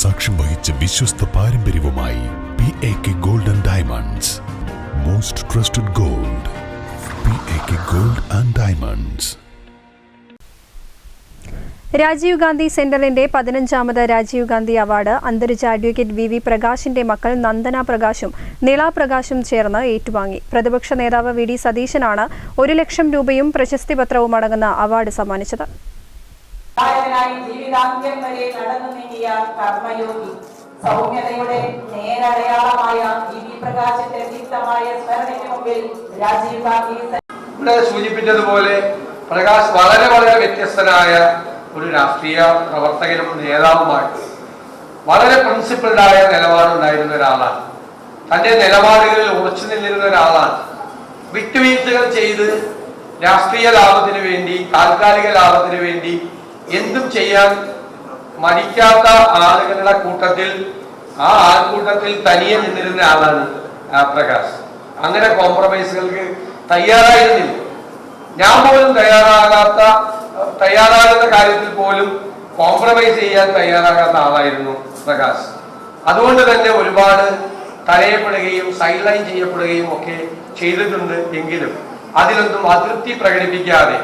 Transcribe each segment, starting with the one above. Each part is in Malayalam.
സാക്ഷ്യം വഹിച്ച വിശ്വസ്ത പാരമ്പര്യവുമായി P A K gold and diamonds most trusted gold P A K gold and diamonds Rajiv Gandhi സെന്ററിന്റെ പതിനഞ്ചാമത് രാജീവ് ഗാന്ധി അവാർഡ് അന്തരിച്ച അഡ്വക്കേറ്റ് വി വി പ്രകാശിന്റെ മക്കൾ നന്ദന പ്രകാശും നിള പ്രകാശും ചേർന്ന് ഏറ്റുവാങ്ങി. പ്രതിപക്ഷ നേതാവ് വി ഡി സതീശനാണ് ഒരു ലക്ഷം രൂപയും പ്രശസ്തി പത്രവും അടങ്ങുന്ന അവാർഡ് സമ്മാനിച്ചത്. നായകനായി ജീവിതാന്ത്യം വരെ നടന്നു നീങ്ങിയ കർമ്മയോഗി സൗമ്യതയുടെ നേരടയാളമായ പ്രകാശിന്റെ വ്യക്തമായ സ്മരണയ്ക്ക് മുമ്പിൽ രാജീവ് ഗാന്ധി ഇവിടെ സൂചിപ്പിച്ചതുപോലെ പ്രകാശ് വളരെ വളരെ വ്യത്യസ്തനായ ഒരു രാഷ്ട്രീയ പ്രവർത്തകനും നേതാവുമായിട്ട് വളരെ പ്രിൻസിപ്പിൾഡായ നിലപാടുണ്ടായിരുന്ന ഒരാളാണ്. തന്റെ നിലപാടുകളിൽ ഉറച്ചു നിന്നിരുന്ന ഒരാളാണ്. വിട്ടുവീഴ്ചകൾ ചെയ്ത് രാഷ്ട്രീയ ലാഭത്തിന് വേണ്ടി താൽക്കാലിക ലാഭത്തിന് വേണ്ടി എന്തും ചെയ്യാൻ മടിക്കാത്ത ആളുകളുടെ കൂട്ടത്തിൽ ആ ആൾക്കൂട്ടത്തിൽ തനിയെ നിന്നിരുന്ന ആളാണ് പ്രകാശ്. അങ്ങനെ കോംപ്രമൈസുകൾക്ക് തയ്യാറായിരുന്നില്ല. ഞാൻ പോലും തയ്യാറാകാത്ത തയ്യാറാകുന്ന കാര്യത്തിൽ പോലും കോംപ്രമൈസ് ചെയ്യാൻ തയ്യാറാകാത്ത ആളായിരുന്നു പ്രകാശ്. അതുകൊണ്ട് തന്നെ ഒരുപാട് തടയപ്പെടുകയും സൈഡ്ലൈൻ ചെയ്യപ്പെടുകയും ഒക്കെ ചെയ്തിട്ടുണ്ട് എങ്കിലും അതിലൊന്നും അതൃപ്തി പ്രകടിപ്പിക്കാതെ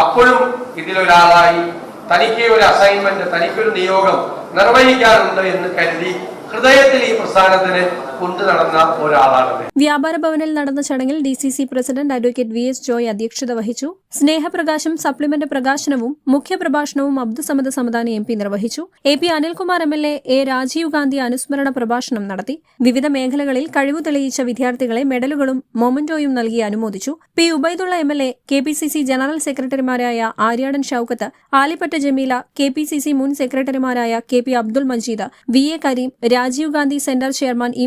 അപ്പോഴും ഇതിലൊരാളായി തനിക്ക് ഒരു അസൈൻമെന്റ് തനിക്കൊരു നിയോഗം നിർവഹിക്കാനുണ്ട് എന്ന് കരുതി ഹൃദയത്തിൽ ഈ പ്രസ്ഥാനത്തിന് കൊണ്ടു നടന്ന ഒരാളാണ് വ്യാപാര ഭവനിൽ നടന്ന ചടങ്ങിൽ D C C president advocate V S Joy അധ്യക്ഷത വഹിച്ചു. സ്നേഹപ്രകാശം സപ്ലിമെന്റ് പ്രകാശനവും മുഖ്യപ്രഭാഷണവും അബ്ദുസമദ് സമദാനി എം പി നിർവഹിച്ചു. A P Anilkumar M L A Rajiv Gandhi അനുസ്മരണ പ്രഭാഷണം നടത്തി. വിവിധ മേഖലകളിൽ കഴിവ് തെളിയിച്ച വിദ്യാർത്ഥികളെ മെഡലുകളും മൊമന്റോയും നൽകി അനുമോദിച്ചു. P Ubaidullah M L A K P C C general സെക്രട്ടറിമാരായ Aryadan Shoukath Alipatta Jameela K P C C മുൻ സെക്രട്ടറിമാരായ K P Abdul Majeed V A Kareem Rajiv Gandhi centre chairman E